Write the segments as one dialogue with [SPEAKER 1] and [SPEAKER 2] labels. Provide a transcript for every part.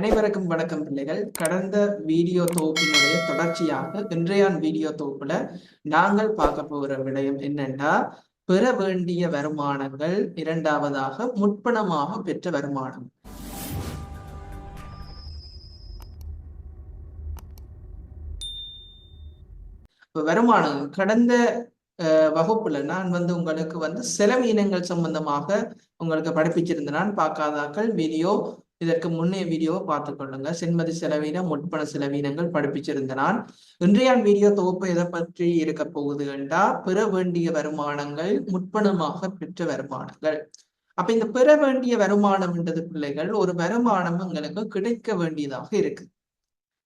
[SPEAKER 1] அனைவருக்கும் வணக்கம் பிள்ளைகள். கடந்த வீடியோ தொகுப்பினுடைய தொடர்ச்சியாக இன்றையான் வீடியோ தொகுப்புல நாங்கள் பார்க்க போகிற விடயம் என்னென்னா பெற வேண்டிய வருமானங்கள் இரண்டாவதாக முற்பணமாக பெற்ற வருமானம். வருமானம் கடந்த அஹ், வகுப்புல நான் வந்து உங்களுக்கு வந்து செலவீனங்கள் சம்பந்தமாக உங்களுக்கு படிப்பிச்சிருந்தேன். பார்க்காதாக்கள் வீடியோ இதற்கு முன்னைய வீடியோவை பார்த்து கொள்ளுங்க. சென்மதி செலவீனம் முட்பண செலவீனங்கள் படிப்பிச்சிருந்த நான். இன்றைய வீடியோ தொகுப்பு எதை பற்றி இருக்க போகுது என்றா பெற வேண்டிய வருமானங்கள் முற்பணமாக பெற்ற வருமானங்கள். அப்ப இந்த பெற வேண்டிய வருமானம் என்றது பிள்ளைகள் ஒரு வருமானம் எங்களுக்கு கிடைக்க வேண்டியதாக இருக்கு.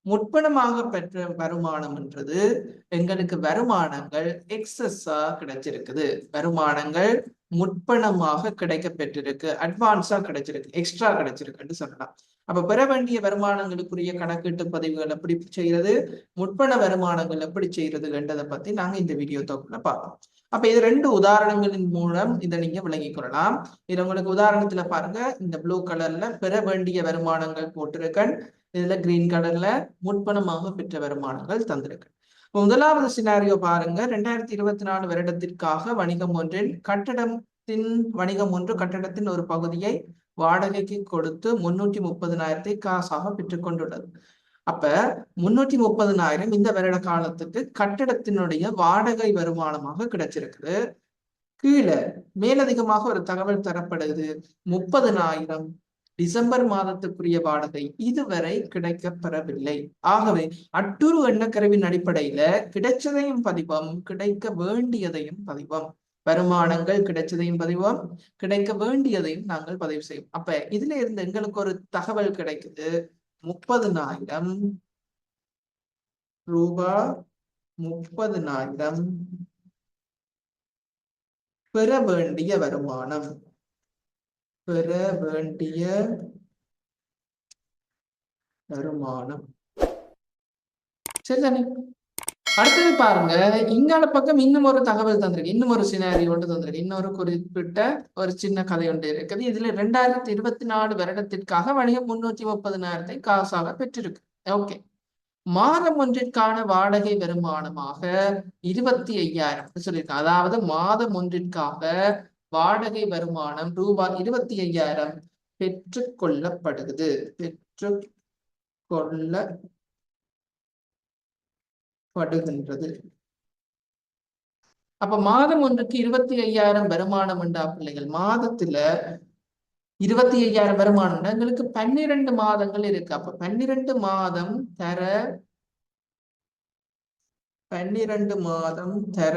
[SPEAKER 1] முற்பணமாக பெற்ற வருமானம் என்றது எங்களுக்கு வருமானங்கள் எக்ஸஸா கிடைச்சிருக்குது. வருமானங்கள் முற்பணமாக கிடைக்க பெற்றிருக்கு அட்வான்ஸா கிடைச்சிருக்கு. எக்ஸ்ட்ரா கிடைச்சிருக்குன்னு சொல்லலாம். அப்ப பெற வேண்டிய வருமானங்களுக்குரிய கணக்கீட்டு பதிவுகள் எப்படி செய்யறது? முற்பண வருமானங்கள் எப்படி செய்யறதுன்றதை பத்தி நாங்க இந்த வீடியோ தொகுப்புல பார்ப்போம். அப்ப இது ரெண்டு உதாரணங்களின் மூலம் இதை நீங்க விளங்கிக் கொள்ளலாம். இது உங்களுக்கு உதாரணத்துல பாருங்க. இந்த ப்ளூ கலர்ல பெற வேண்டிய வருமானங்கள் போட்டிருக்கேன். இதுல கிரீன் கலர்ல முற்பணமாக பெற்ற வருமானங்கள் தந்திருக்கு. முதலாவது சினாரியோ பாருங்க. ரெண்டாயிரத்தி இருபத்தி நாலு வருடத்திற்காக வணிகம் ஒன்றில் கட்டடத்தின் வணிகம் ஒன்று கட்டடத்தின் ஒரு பகுதியை வாடகைக்கு கொடுத்து முன்னூற்றி முப்பதினாயிரத்தை காசாக பெற்றுக்கொண்டுள்ளது. அப்ப முன்னூற்றி முப்பதினாயிரம் இந்த வருட காலத்துக்கு கட்டடத்தினுடைய வாடகை வருமானமாக கிடைச்சிருக்குது. கீழே மேலதிகமாக ஒரு தகவல் தரப்படுது. முப்பதினாயிரம் டிசம்பர் மாதத்துக்குரிய வாடகை இதுவரை கிடைக்கப்பெறவில்லை. ஆகவே அட்டுரு எண்ணக்கருவின் அடிப்படையில கிடைச்சதையும் பதிவம் கிடைக்க வேண்டியதையும் பதிவம். வருமானங்கள் கிடைச்சதையும் பதிவோம் கிடைக்க வேண்டியதையும் நாங்கள் பதிவு செய்வோம். அப்ப இதுல இருந்து எங்களுக்கு ஒரு தகவல் கிடைக்குது. முப்பதுனாயிரம் ரூபா முப்பதுனாயிரம் பெற வேண்டிய வருமானம். பெற வேண்டிய வருமானம். சரிதானே? அடுத்தது பாருங்க இங்கால பக்கம் இன்னும் ஒரு தகவல் தந்திருக்கு. இன்னும் ஒரு சினாரி ஒன்று தந்திருக்கு. இன்னொரு குறிப்பிட்ட ஒரு சின்ன கதை ஒன்று இருக்குது. இதுல ரெண்டாயிரத்தி இருபத்தி நாலு வருடத்திற்காக வணிகம் முன்னூத்தி முப்பதினாயிரத்தை காசாக பெற்றிருக்கு. ஓகே. மாதம் ஒன்றிற்கான வாடகை வருமானமாக இருபத்தி ஐயாயிரம் சொல்லியிருக்காங்க. அதாவது மாதம் ஒன்றிற்காக வாடகை வருமானம் ரூபாய் இருபத்தி ஐயாயிரம் பெற்றுக் கொள்ளப்படுகிறது பெற்று கொள்ளப்படுகின்றது அப்ப மாதம் ஒன்றுக்கு இருபத்தி ஐயாயிரம் வருமானம் உண்டா பிள்ளைகள்? மாதத்துல இருபத்தி ஐயாயிரம் வருமானம் எங்களுக்கு பன்னிரண்டு மாதங்கள் இருக்கு. அப்ப பன்னிரண்டு மாதம் தர பன்னிரண்டு மாதம் தர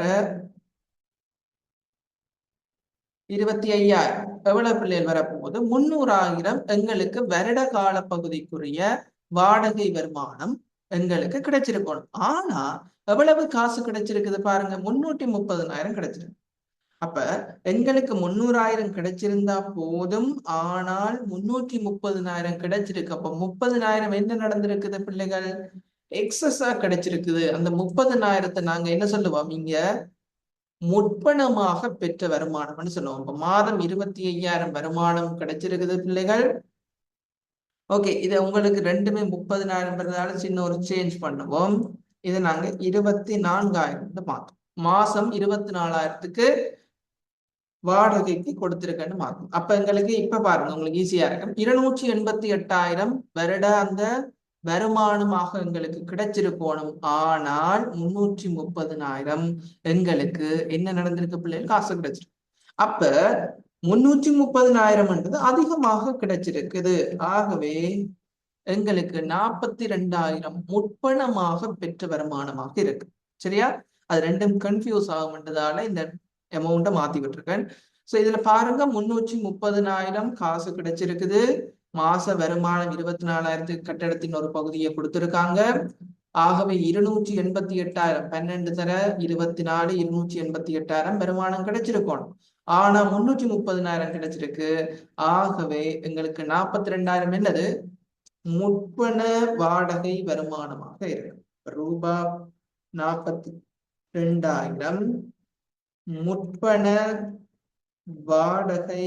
[SPEAKER 1] இருபத்தி ஐயாயிரம். எவ்வளவு பிள்ளைகள் வரப்போகுது? முன்னூறாயிரம் எங்களுக்கு வருட கால பகுதிக்குரிய வாடகை வருமானம் எங்களுக்கு கிடைச்சிருக்கணும். ஆனா எவ்வளவு காசு கிடைச்சிருக்குது பாருங்க. முன்னூத்தி முப்பதுனாயிரம் கிடைச்சிருக்கு. அப்ப எங்களுக்கு முன்னூறாயிரம் கிடைச்சிருந்தா போதும். ஆனால் முன்னூற்றி முப்பதுனாயிரம் கிடைச்சிருக்கு. அப்ப முப்பதுனாயிரம் என்ன நடந்திருக்குது பிள்ளைகள்? எக்ஸஸா கிடைச்சிருக்குது. அந்த முப்பதுனாயிரத்தை நாங்க என்ன சொல்லுவோம் இங்க? முற்பணமாக பெற்ற வருமானம்னு சொல்லுவோம். இப்ப மாதம் இருபத்தி ஐயாயிரம் வருமானம் கிடைச்சிருக்குது பிள்ளைகள். ஓகே இதை உங்களுக்கு ரெண்டுமே முப்பதினாயிரம் சின்ன ஒரு சேஞ்ச் பண்ணுவோம். இதை நாங்க இருபத்தி நான்காயிரம் மாத்தோம் மாசம் இருபத்தி நாலாயிரத்துக்கு வாடகைக்கு கொடுத்துருக்கேன்னு மாத்தோம் அப்ப எங்களுக்கு இப்ப பாருங்க உங்களுக்கு ஈஸியா இருக்கும். இருநூற்றி எண்பத்தி எட்டாயிரம் வருட அந்த வருமானமாக எங்களுக்கு கிடைச்சிருக்கணும் ஆனால் முன்னூற்றி முப்பதினாயிரம் எங்களுக்கு என்ன நடந்திருக்கு பிள்ளைகள்? காசு கிடைச்சிருக்கு. அப்ப முன்னூற்றி முப்பதுனாயிரம்ன்றது அதிகமாக கிடைச்சிருக்குது. ஆகவே எங்களுக்கு நாற்பத்தி ரெண்டாயிரம் முற்பணமாக பெற்ற வருமானமாக இருக்கு. சரியா? அது ரெண்டும் கன்ஃபியூஸ் ஆகும்ன்றதால இந்த அமௌண்ட்டை மாத்தி விட்டுருக்கேன். ஸோ இதுல பாருங்க முன்னூற்றி முப்பதுனாயிரம் காசு கிடைச்சிருக்குது. மாச வருமானம் இருபத்தி நாலாயிரத்துக்கு கட்டடத்தின் ஒரு பகுதியை கொடுத்திருக்காங்க. ஆகவே இருநூற்றி எண்பத்தி எட்டாயிரம் பன்னெண்டு தர இருபத்தி நாலு இருநூற்றி எண்பத்தி எட்டாயிரம் வருமானம் கிடைச்சிருக்கணும் ஆனா முன்னூற்றி முப்பதினாயிரம் கிடைச்சிருக்கு. ஆகவே எங்களுக்கு நாற்பத்தி ரெண்டாயிரம் என்னது? முற்பண வாடகை வருமானமாக இருக்கு. ரூபா நாற்பத்தி ரெண்டாயிரம் முற்பண வாடகை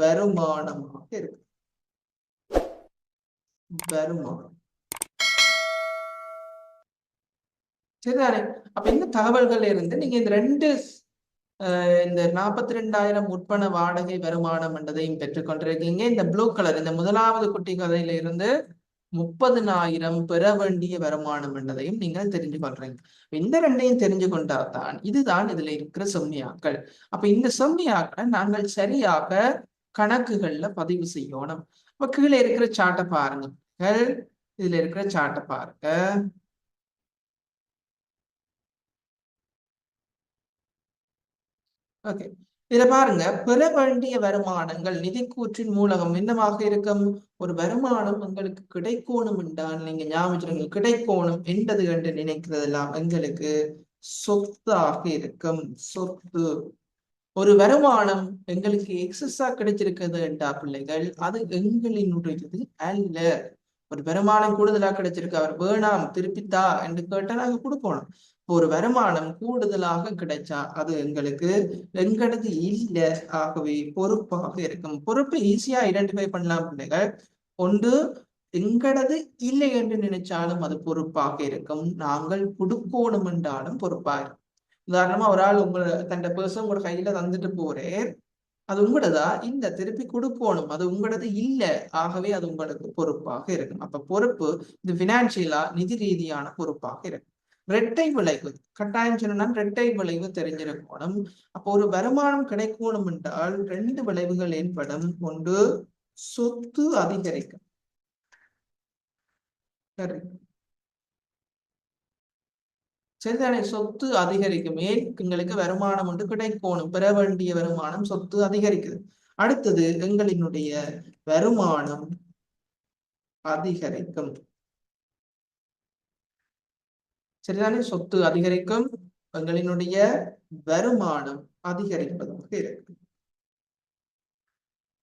[SPEAKER 1] வருமானமாக இருக்கு வருமானம். சரிதானே? அப்ப இந்த தகவல்கள் இருந்து நீங்க இந்த ரெண்டு இந்த நாற்பத்தி ரெண்டாயிரம் உட்பண வாடகை வருமானம் என்றதையும் பெற்றுக்கொண்டிருக்கீங்க இந்த ப்ளூ கலர் இந்த முதலாவது குட்டி கதையில இருந்து முப்பதுனாயிரம் பெற வேண்டிய வருமானம் என்றதையும் நீங்கள் தெரிஞ்சு கொள்றீங்க. இந்த ரெண்டையும் தெரிஞ்சு கொண்டாதான் இதுதான் இதுல இருக்கிற செம்மியாக்கள். அப்ப இந்த செம்மியாக்களை நாங்கள் சரியாக கணக்குகள்ல பதிவு செய்யணும். அப்ப கீழே இருக்கிற சாட்டை பாருங்க. இதுல இருக்கிற சாட்டை பாருங்க. ஓகே இத பாருங்க. பெற வேண்டிய வருமானங்கள் நிதி கூற்றின் மூலகம் என்னவாக இருக்கும்? ஒரு வருமானம் உங்களுக்கு கிடைக்கணும் என்றால் நீங்க ஞாபகம் கிடைக்கணும் என்றது என்று நினைக்கிறதெல்லாம் எங்களுக்கு சொத்தாக இருக்கும். சொத்து ஒரு வருமானம் எங்களுக்கு எக்ஸஸா கிடைச்சிருக்குது என்றா பிள்ளைகள். அது எங்களினுடையது அல்ல. ஒரு வருமானம் கூடுதலா கிடைச்சிருக்கு அவர் வேணாம் திருப்பித்தா என்று கேட்டா நாங்க கொடுக்கணும். ஒரு வருமானம் கூடுதலாக கிடைச்சா அது எங்களுக்கு எங்களது இல்ல. ஆகவே பொறுப்பாக இருக்கும். பொறுப்பை ஈஸியா ஐடென்டிஃபை பண்ணலாம் பிள்ளைகள். ஒன்று எங்களது இல்லை என்று நினைச்சாலும் அது பொறுப்பாக இருக்கும். நாங்கள் கொடுக்கணும் என்றாலும் பொறுப்பாக இருக்கும் உதாரணமா ஒரு ஆள் உங்களை தண்ட பர்சன் உங்களோட கையில தந்துட்டு போறேன் அது உங்களதா? இல்ல திருப்பி கொடுக்கணும். அது உங்களது இல்ல. ஆகவே அது உங்களுக்கு பொறுப்பாக இருக்கும். அப்ப பொறுப்பு இது பினான்சியலா நிதி ரீதியான பொறுப்பாக இருக்கும். ரெட்டை விளைவு. கட்டாயம் சொன்னா ரெட்டை விளைவு தெரிஞ்சிருக்கணும். அப்போ ஒரு வருமானம் கிடைக்கணும் என்றால் ரெண்டு விளைவுகள் ஏற்படும். ஒன்று சொத்து அதிகரிக்கும். சரி. சரிதானே சொத்து அதிகரிக்கும். எங்களுக்கு வருமானம் ஒன்று கிடைக்கணும்? பெற வேண்டிய வருமானம் சொத்து அதிகரிக்குது. அடுத்தது எங்களினுடைய வருமானம் அதிகரிக்கும். சரிதானே சொத்து அதிகரிக்கும். எங்களினுடைய வருமானம் அதிகரிப்பதாக இருக்கும்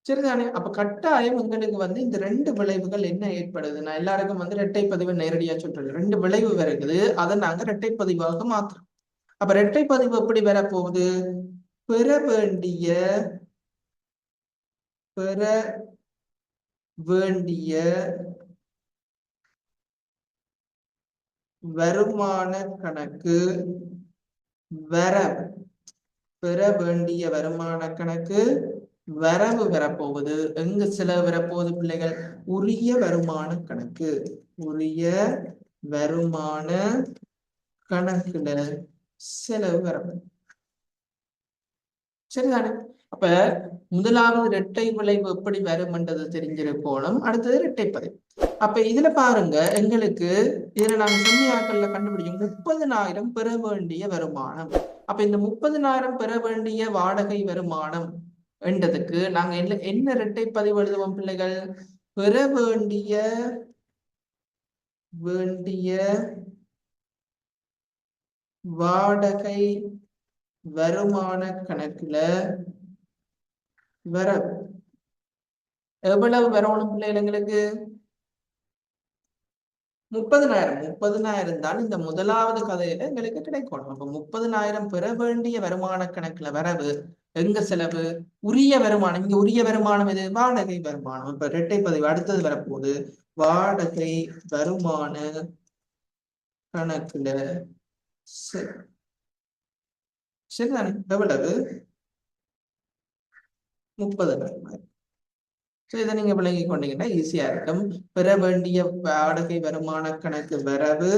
[SPEAKER 1] சரிதானே? அப்ப கட்டாயம் உங்களுக்கு வந்து இந்த ரெண்டு விளைவுகள் என்ன ஏற்படுது? நான் எல்லாருக்கும் வந்து இரட்டை பதிவு நேரடியா சொல்றேன். ரெண்டு விளைவு வருகுது அதை நாங்க இரட்டை பதிவாக மாத்துறோம். அப்ப இரட்டை பதிவு எப்படி வரப்போகுது? பெற வேண்டிய பெற வேண்டிய வருமான கணக்கு வர பெற வேண்டிய வருமான கணக்கு வரவு வரப்போகுது. எங்க செலவு வரப்போகுது பிள்ளைகள்? உரிய வருமான கணக்கு. உரிய வருமான கணக்குல செலவு வரப்போகுது சரிதானே? அப்ப முதலாவது இரட்டை விளைவு எப்படி வரும்ன்றது என்றது அடுத்தது இரட்டை பதிவு. அப்ப இதுல பாருங்க எங்களுக்கு இதுல நாங்க செம்மியாக்கள்ல கண்டுபிடிச்சோம் முப்பதுனாயிரம் பெற வேண்டிய வருமானம். அப்ப இந்த முப்பதுனாயிரம் பெற வேண்டிய வாடகை வருமானம் என்றதுக்கு நாங்க என்ன என்ன இரட்டை பதிவு எழுதுவோம் பிள்ளைகள்? பெற வேண்டிய வேண்டிய வாடகை வருமான கணக்குல வர எவ்வளவு வரணும் பிள்ளைகள் எங்களுக்கு முப்பதுனாயிரம். முப்பதுனாயிரம் தான் இந்த முதலாவது கதையில எங்களுக்கு கிடைக்கணும். அப்ப முப்பதுனாயிரம் பெற வேண்டிய வருமான கணக்குல வரவு எங்க செலவு? உரிய வருமானம் இங்க உரிய வருமானம் எது? வாடகை வருமானம். இப்ப இரட்டை பதிவு அடுத்தது வரப்போகுது. வாடகை வருமான கணக்குல சரிதானே? எவ்வளவு முப்பது ஸோ இதை நீங்க விளங்கி கொண்டீங்கன்னா ஈஸியா இருக்கும். பெற வேண்டிய வாடகை வருமான கணக்கு வரவு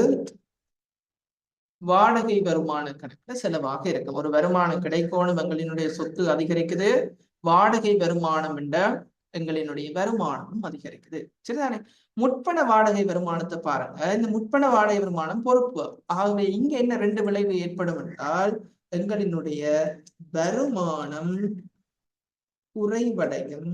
[SPEAKER 1] வாடகை வருமான கணக்குல செலவாக இருக்கும். ஒரு வருமானம் கிடைக்கணும் எங்களினுடைய சொத்து அதிகரிக்குது. வாடகை வருமானம் என்ற எங்களினுடைய வருமானமும் அதிகரிக்குது. சரிதானே? முற்பண வாடகை வருமானத்தை பாருங்க. இந்த முற்பண வாடகை வருமானம் பொறுப்பு. ஆகவே இங்க என்ன ரெண்டு விளைவு ஏற்படும் என்றால் எங்களினுடைய வருமானம் குறைவடையும்.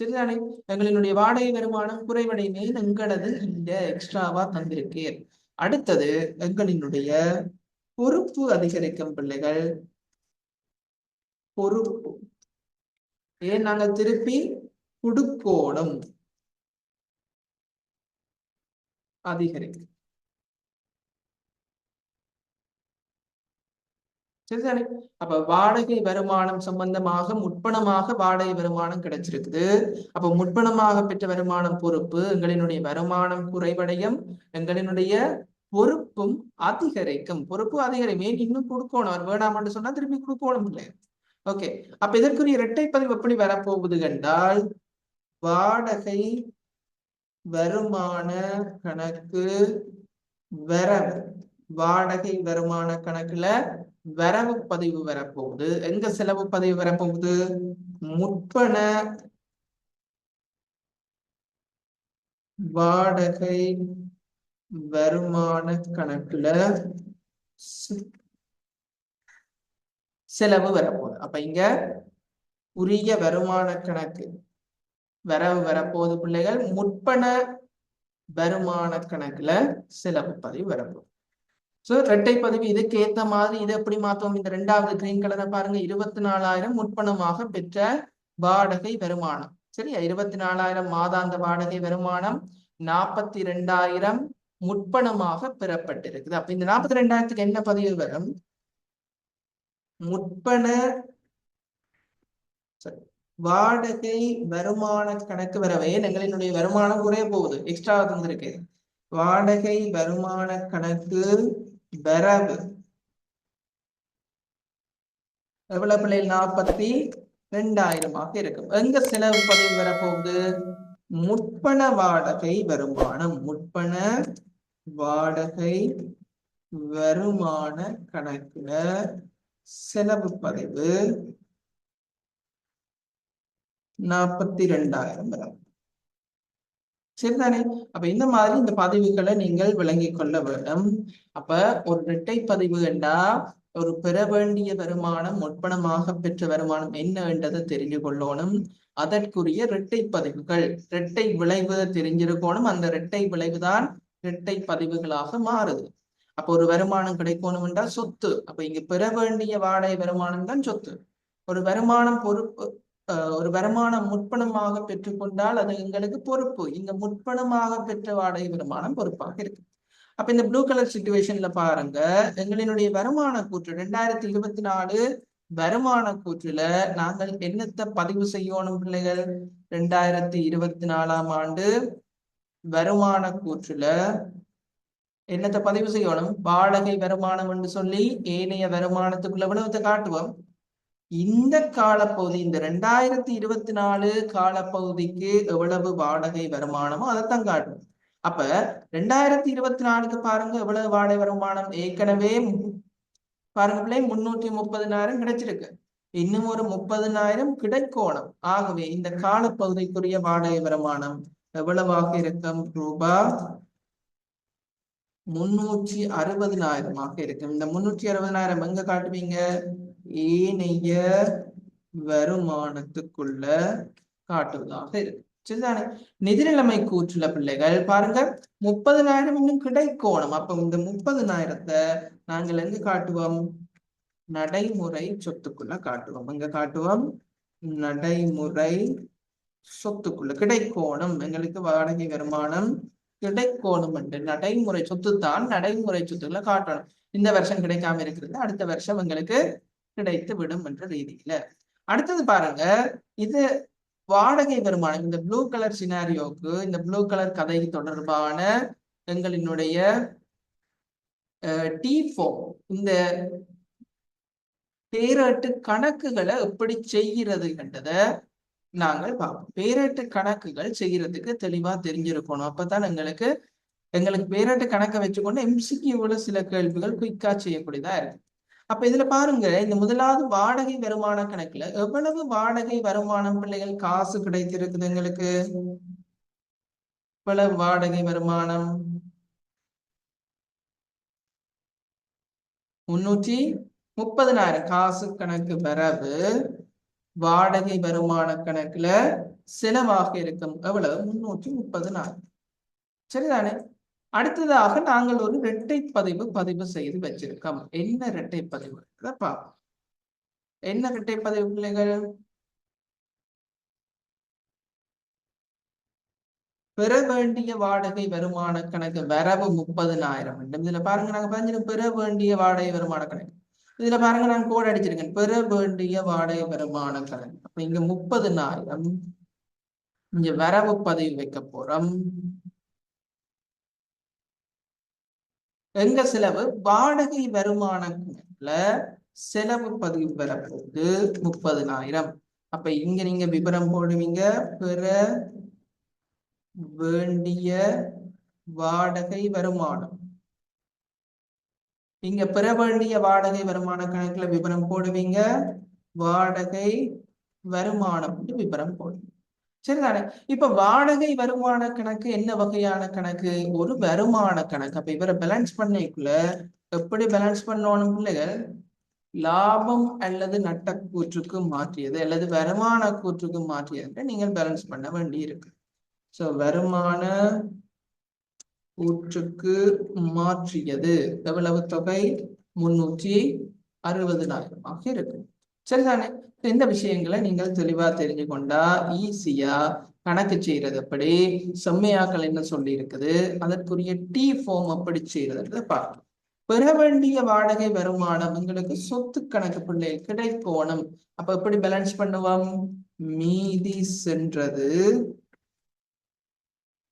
[SPEAKER 1] சரிதானே எங்களினுடைய வாடகை வருமானம் குறைவடையுமே எங்களது இந்த எக்ஸ்ட்ராவா தந்திருக்கேன் அடுத்தது எங்களினுடைய பொறுப்பு அதிகரிக்கும் பிள்ளைகள். பொறுப்பு. ஏன் நாங்க திருப்பி குடுக்கோணம்? அதிகரிக்கும். சரிதானே? அப்ப வாடகை வருமானம் சம்பந்தமாக முற்பணமாக வாடகை வருமானம் கிடைச்சிருக்குது. அப்ப முற்பணமாக பெற்ற வருமானம் பொறுப்பு எங்களினுடைய வருமானம் குறைவடையும் எங்களினுடைய பொறுப்பும் அதிகரிக்கும். பொறுப்பு அதிகரிக்கும். ஏன் இன்னும் கொடுக்கணும்? அவர் வேணாம்னு சொன்னா திருப்பி கொடுக்கணும் இல்லை ஓகே. அப்ப இதற்குரிய இரட்டை பதிவு எப்படி வரப்போகுது என்றால் வாடகை வருமான கணக்கு வரவு. வாடகை வருமான கணக்குல வரவு பதிவு வரப்போகுது. எங்க செலவு பதிவு வரப்போகுது? முற்பண வாடகை வருமான கணக்குல செலவு வரப்போகுது. அப்ப இங்க உரிய வருமான கணக்கு வரவு வரப்போகுது பிள்ளைகள். முற்பண வருமான கணக்குல செலவு பதிவு வரப்போகுது. சோ இரட்டை பதிவு இதுக்கு ஏத்த மாதிரி இதை எப்படி மாத்தோம் இந்த ரெண்டாவது கிரீன் கலரை பாருங்க. இருபத்தி நாலாயிரம் முற்பணமாக பெற்ற வாடகை வருமானம். சரியா? இருபத்தி நாலாயிரம் மாதாந்த வாடகை வருமானம் நாற்பத்தி ரெண்டாயிரம் முற்பணமாக பெறப்பட்டிருக்குது. அப்ப இந்த நாற்பத்தி ரெண்டாயிரத்துக்கு என்ன பதிவு வரும்? முற்பண வாடகை வருமான கணக்கு வரவே எங்களினுடைய வருமானம் குறைய போகுது. எக்ஸ்ட்ரா தந்திருக்கு. வாடகை வருமான கணக்கு வரவு. எவ்வளவு பிள்ளைகள் நாற்பத்தி ரெண்டாயிரமாக இருக்கும். எங்க செலவு பதிவு வரப்போகுது? முற்பண வாடகை வருமானம். முற்பண வாடகை வருமான கணக்குல செலவு பதிவு நாற்பத்தி ரெண்டாயிரம் வரும். சரிதானே? அப்ப இந்த மாதிரி இந்த பதிவுகளை நீங்கள் விளங்கி கொள்ள வேண்டும். அப்ப ஒரு இரட்டை பதிவு என்றா ஒரு பெற வேண்டிய வருமானம் முற்பணமாக பெற்ற வருமானம் என்ன என்றதை தெரிஞ்சு கொள்ளணும். அதற்குரிய இரட்டை பதிவுகள் இரட்டை விளைவு தெரிஞ்சிருக்கணும். அந்த இரட்டை விளைவுதான் இரட்டை பதிவுகளாக மாறுது. அப்ப ஒரு வருமானம் கிடைக்கணும் என்றால் சொத்து. அப்ப இங்க பெற வேண்டிய வாடகை வருமானம் தான் சொத்து. ஒரு வருமானம் பொறுப்பு ஒரு வருமானம் முற்பணமாக பெற்றுக்கொண்டால் அது எங்களுக்கு பொறுப்பு. இங்க முற்பணமாக பெற்ற வாடகை வருமானம் பொறுப்பாக இருக்கு. அப்ப இந்த ப்ளூ கலர் சுச்சுவேஷன்ல பாருங்க. எங்களினுடைய வருமான கூற்று ரெண்டாயிரத்தி இருபத்தி நாலு வருமான கூற்றுல நாங்கள் என்னத்தை பதிவு செய்யணும் பிள்ளைகள்? ரெண்டாயிரத்தி இருபத்தி நாலாம் ஆண்டு வருமான கூற்றுல என்னத்தை பதிவு செய்யணும்? வாடகை வருமானம் என்று சொல்லி ஏனைய வருமானத்துக்குள்ள உணவத்தை காட்டுவோம். இந்த காலப்பகுதி இந்த ரெண்டாயிரத்தி இருபத்தி நாலு காலப்பகுதிக்கு எவ்வளவு வாடகை வருமானமோ அதைத்தான் காட்டும். அப்ப ரெண்டாயிரத்தி இருபத்தி நாலுக்கு பாருங்க எவ்வளவு வாடகை வருமானம்? ஏற்கனவே பாருங்க பிள்ளை முன்னூத்தி முப்பதினாயிரம் கிடைச்சிருக்கு. இன்னும் ஒரு முப்பதினாயிரம் கிடைக்கோணும். ஆகவே இந்த காலப்பகுதிக்குரிய வாடகை வருமானம் எவ்வளவாக இருக்கும்? ரூபா முன்னூற்றி அறுபதினாயிரமாக இருக்கும். இந்த முன்னூற்றி அறுபதினாயிரம் எங்க காட்டுவீங்க? ஏனைய வருமானத்துக்குள்ள காட்டுவதாக இருக்கு. சரிதானே? நிதிநிலைமை கூற்றுல பிள்ளைகள் பாருங்க. முப்பதுனாயிரம் இன்னும் கிடைக்கோணும். அப்ப இந்த முப்பதுனாயிரத்தை நாங்கள் எங்க காட்டுவோம்? நடைமுறை சொத்துக்குள்ள காட்டுவோம். எங்க காட்டுவோம்? நடைமுறை சொத்துக்குள்ள கிடைக்கோணும். எங்களுக்கு வாடகை வருமானம் கிடைக்கோணும் என்று. நடைமுறை சொத்து தான் நடைமுறை சொத்துக்களை காட்டணும். இந்த வருஷம் கிடைக்காம இருக்கிறது. அடுத்த வருஷம் எங்களுக்கு கிடைத்து விடும் என்ற ரீதியில. அடுத்தது பாருங்க இது வாடகை வருமானம் இந்த ப்ளூ கலர் சினாரியோக்கு இந்த ப்ளூ கலர் கதை தொடர்பான எங்களினுடைய டி இந்த பேரேட்டு கணக்குகளை எப்படி செய்கிறது என்றதை நாங்கள் பார்ப்போம். பேரேட்டு கணக்குகள் செய்யறதுக்கு தெளிவா தெரிஞ்சிருக்கணும். அப்பதான் எங்களுக்கு எங்களுக்கு பேரேட்டு கணக்கை வச்சுக்கொண்டு எம்சிக்யூல சில கேள்விகள் குயிக்கா செய்யக்கூடியதா இருக்கு அப்ப இதுல பாருங்க இந்த முதலாவது வாடகை வருமான கணக்குல எவ்வளவு வாடகை வருமானம் பிள்ளைகள் காசு கிடைத்திருக்குது எங்களுக்கு? எவ்வளவு வாடகை வருமானம்? முன்னூற்றி முப்பதினாயிரம். காசு கணக்கு வரவு வாடகை வருமான கணக்குல செலவாக இருக்கும். எவ்வளவு? முன்னூற்றி முப்பதினாயிரம். சரிதானே? அடுத்ததாக நாங்கள் ஒரு இரட்டை பதிவு பதிவு செய்து வச்சிருக்கோம். என்ன இரட்டை பதிவு? பார்ப்போம். என்ன இரட்டை பதிவு பிள்ளைகள்? பெற வேண்டிய வாடகை வருமான கணக்கு வரவு முப்பதினாயிரம். வேண்டும் இதுல பாருங்க நாங்க பதினஞ்சு பெற வேண்டிய வாடகை வருமான கணக்கு. இதுல பாருங்க நான் கோடு அடிச்சிருக்கேன். பெற வேண்டிய வாடகை வருமான கணக்கு. அப்ப இங்க முப்பதுனாயிரம். இங்க வரவு பதிவு வைக்க போறோம். எங்க செலவு? வாடகை வருமான செலவு பதிவு வரப்போகுது முப்பதுனாயிரம். அப்ப இங்க நீங்க விவரம் போடுவீங்க. பெற வேண்டிய வாடகை வருமானம். இங்க பெற வேண்டிய வாடகை வருமான கணக்குல விவரம் போடுவீங்க. வாடகை வருமானம் விவரம் போடுவீங்க. சரிதானே? இப்ப வாடகை வருமான கணக்கு என்ன வகையான கணக்கு? ஒரு வருமான கணக்கு. அப்ப இவரை பேலன்ஸ் பண்ணிக்குள்ள எப்படி பேலன்ஸ் பண்ணணும் பிள்ளைகள்? லாபம் அல்லது நட்ட கூற்றுக்கு மாற்றியது அல்லது வருமான கூற்றுக்கு மாற்றியது நீங்கள் பேலன்ஸ் பண்ண வேண்டி இருக்கு சோ வருமான கூற்றுக்கு மாற்றியது. எவ்வளவு தொகை? முன்னூற்றி அறுபதுனாயிரமாக இருக்கு. சரிதானே? இந்த விஷயங்களை நீங்கள் தெளிவா தெரிஞ்சு கொண்டா ஈஸியா கணக்கு செய்யறது எப்படி செம்மையாக்கள் என்ன சொல்லி இருக்குது அதற்குரிய டி ஃபார்ம் எப்படி செய்யறதுன்றத பார்க்கணும் பெற வேண்டிய வாடகை வருமானம் உங்களுக்கு சொத்து கணக்கு பிள்ளை கிடைக்கோணும். அப்ப எப்படி பேலன்ஸ் பண்ணுவோம்? மீதி சென்றது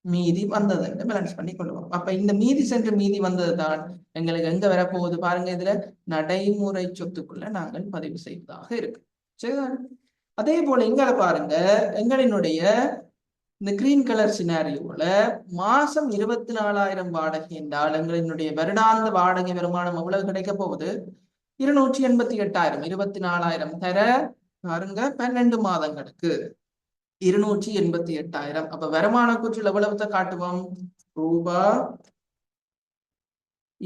[SPEAKER 1] மீதி வந்தது பேலன்ஸ் பண்ணி கொள்ளுவோம் அப்ப இந்த மீதி சென்று மீதி வந்தது தான் எங்களுக்கு எங்க வரப்போகுது? பாருங்க இதுல நடைமுறை சொத்துக்குள்ள நாங்கள் பதிவு செய்வதாக இருக்கு. சரிதான்? அதே போல இங்க பாருங்க எங்களினுடைய இந்த கிரீன் கலர் சினாரியோல மாசம் இருபத்தி நாலாயிரம் வாடகை என்றால் எங்களினுடைய வருடாந்த வாடகை வருமானம் எவ்வளவு கிடைக்க போகுது? இருநூற்றி எண்பத்தி எட்டாயிரம் இருபத்தி நாலாயிரம் தர பாருங்க பன்னெண்டு மாதங்களுக்கு இருநூற்றி எண்பத்தி எட்டாயிரம் அப்ப வருமான கூற்றில் எவ்வளவு காட்டுவோம்? ரூபா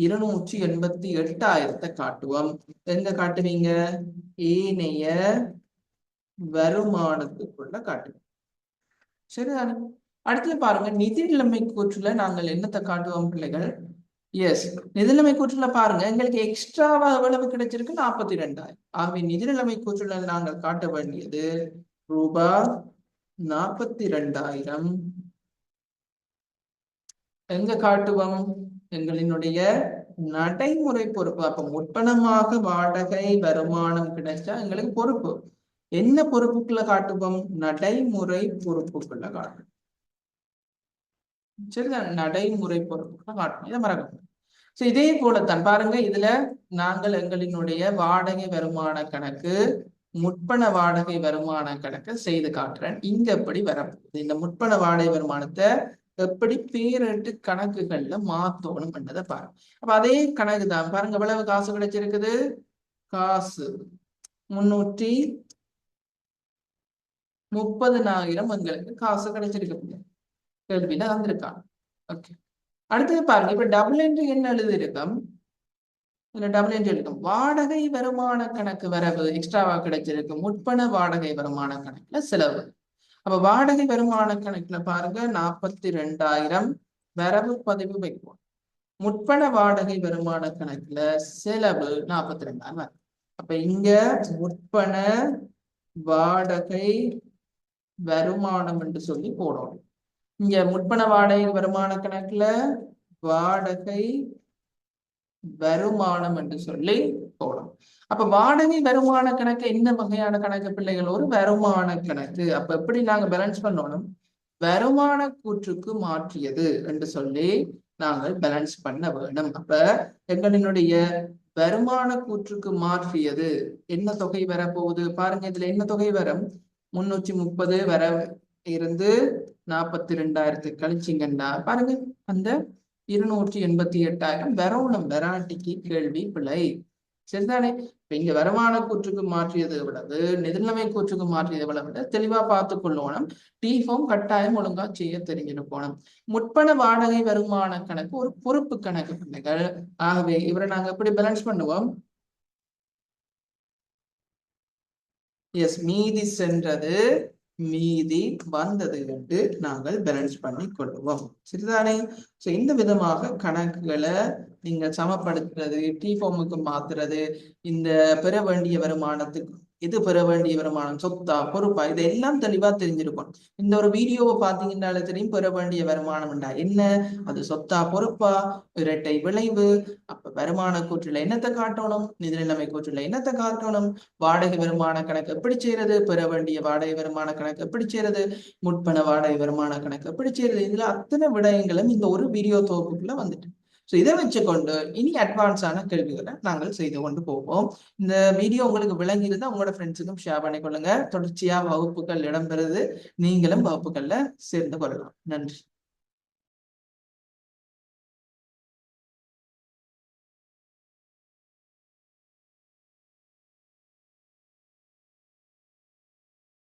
[SPEAKER 1] இருநூற்றி எண்பத்தி எட்டாயிரத்தை காட்டுவோம். எங்க காட்டுவீங்க? ஏனைய வருமானத்துக்குள்ள காட்டுவோம். சரிதானே? அடுத்து பாருங்க நிதி நிலைமை கூற்றுல நாங்கள் என்னத்தை காட்டுவோம் பிள்ளைகள்? எஸ் நிதிநிலைமை கூற்றுல பாருங்க எங்களுக்கு எக்ஸ்ட்ராவா எவ்வளவு கிடைச்சிருக்கு? நாற்பத்தி ரெண்டாயிரம். ஆகவே நிதிநிலைமை கூற்றுல நாங்கள் காட்ட வேண்டியது ரூபா நாற்பத்தி ரெண்டாயிரம். எங்க காட்டுவோம்? எங்களினுடைய நடைமுறை பொறுப்பு. அப்ப முற்பணமாக வாடகை வருமானம் கிடைச்சா எங்களுக்கு பொறுப்பு. என்ன பொறுப்புக்குள்ள காட்டுவோம்? நடைமுறை பொறுப்புக்குள்ள காட்டு சரிதான் நடைமுறை பொறுப்புக்குள்ள காட்டணும் இதை மறக்கணும் சோ இதே போலத்தான். பாருங்க இதுல நாங்கள் எங்களினுடைய வாடகை வருமான கணக்கு முற்பண வாடகை வருமான கணக்கு செய்து காட்டுறேன். இங்க எப்படி வரப்போகுது? இந்த முற்பண வாடகை வருமானத்தை எப்படி பேரிட்டு கணக்குகள்ல மாத்தோணும் பண்ணதை பாருங்க. அப்ப அதே கணக்கு தான் பாருங்க எவ்வளவு காசு கிடைச்சிருக்குது? காசு முன்னூற்றி முப்பதுனாயிரம் எங்களுக்கு காசு கிடைச்சிருக்கு. கேள்வியில வந்திருக்காங்க ஓகே அடுத்தது பாருங்க இப்ப டபுள் என்று என்ன எழுதியிருக்கோம்? டபுள் என்று எழுதும் வாடகை வருமான கணக்கு வரவு எக்ஸ்ட்ராவா கிடைச்சிருக்கு. முற்பண வாடகை வருமான கணக்குல செலவு. அப்ப வாடகை வருமான கணக்குல பாருங்க நாற்பத்தி ரெண்டாயிரம் வரவு பதிவு வைப்போம். முற்பண வாடகை வருமான கணக்குல செலவு நாற்பத்தி ரெண்டாயிரம் அப்ப இங்க முற்பண வாடகை வருமானம் என்று சொல்லி போடணும். இங்க முற்பண வாடகை வருமான கணக்குல வாடகை வருமானம் என்று சொல்லி போடும் அப்ப வாடகை வருமான கணக்கு என்ன வகையான கணக்கு பிள்ளைகள்? ஒரு வருமான கணக்கு. அப்ப எப்படி நாங்க பேலன்ஸ் பண்ணணும்? வருமான கூற்றுக்கு மாற்றியது என்று சொல்லி நாங்கள் பேலன்ஸ் பண்ண வேணும். அப்ப எங்களினுடைய வருமான கூற்றுக்கு மாற்றியது. என்ன தொகை வரப்போகுது? பாருங்க இதுல என்ன தொகை வரும்? முன்னூற்றி முப்பது வர இருந்து நாற்பத்தி ரெண்டாயிரத்து கழிச்சிங்கன்னா பாருங்க அந்த இருநூற்றி எண்பத்தி எட்டாயிரம் வரவுணம் வெராட்டிக்கு கேள்வி பிழை. சரிதானே? இப்ப இங்க வருமான கூற்றுக்கு மாற்றியது எவ்வளவு? நிதிநிலைமை கூற்றுக்கு மாற்றியது எவ்வளவு? தெளிவா பார்த்து கொள்ளணும் டி கட்டாயம் ஒழுங்கா செய்ய தெரிஞ்சிருக்கணும். முற்பண வாடகை வருமான கணக்கு ஒரு பொறுப்பு கணக்கு பிள்ளைகள். ஆகவே இவரை நாங்க எப்படி பேலன்ஸ் பண்ணுவோம்? எஸ் மீதி சென்றது மீதி வந்தது என்று நாங்கள் பேலன்ஸ் பண்ணி கொள்வோம். சரிதானே? சோ இந்த விதமாக கணக்குகளை நீங்க சமப்படுத்துறது டி ஃபார்முக்கு மாத்துறது இந்த பெற வேண்டிய வருமானத்துக்கு எது பெற வேண்டிய வருமானம்? சொத்தா பொறுப்பா? இதெல்லாம் தெளிவா தெரிஞ்சிருக்கும் இந்த ஒரு வீடியோவை பாத்தீங்கன்னாலே தெரியும் பெற வேண்டிய வருமானம்டா என்ன? அது சொத்தா பொறுப்பா? இரட்டை விளைவு? அப்ப வருமான கூற்றுல என்னத்தை காட்டணும்? நிதிநிலைமை கூற்றுல என்னத்தை காட்டணும்? வாடகை வருமான கணக்கு எப்படி செய்யறது? பெற வேண்டிய வாடகை வருமான கணக்கு எப்படி செய்யறது? முற்பண வாடகை வருமான கணக்கு எப்படி செய்யறது? இதுல அத்தனை விடயங்களும் இந்த ஒரு வீடியோ தொகுப்புக்குள்ள வந்துட்டு. ஸோ இதை வச்சுக்கொண்டு இனி அட்வான்ஸான கேள்விகளை நாங்கள் செய்து கொண்டு போவோம். இந்த வீடியோ உங்களுக்கு விளங்கியிருந்தால் உங்களோட ஃப்ரெண்ட்ஸுக்கும் ஷேர் பண்ணிக்கொள்ளுங்க. தொடர்ச்சியாக வகுப்புகள் இடம்பெறுது. நீங்களும் வகுப்புகள்ல சேர்ந்து கொள்ளலாம். நன்றி.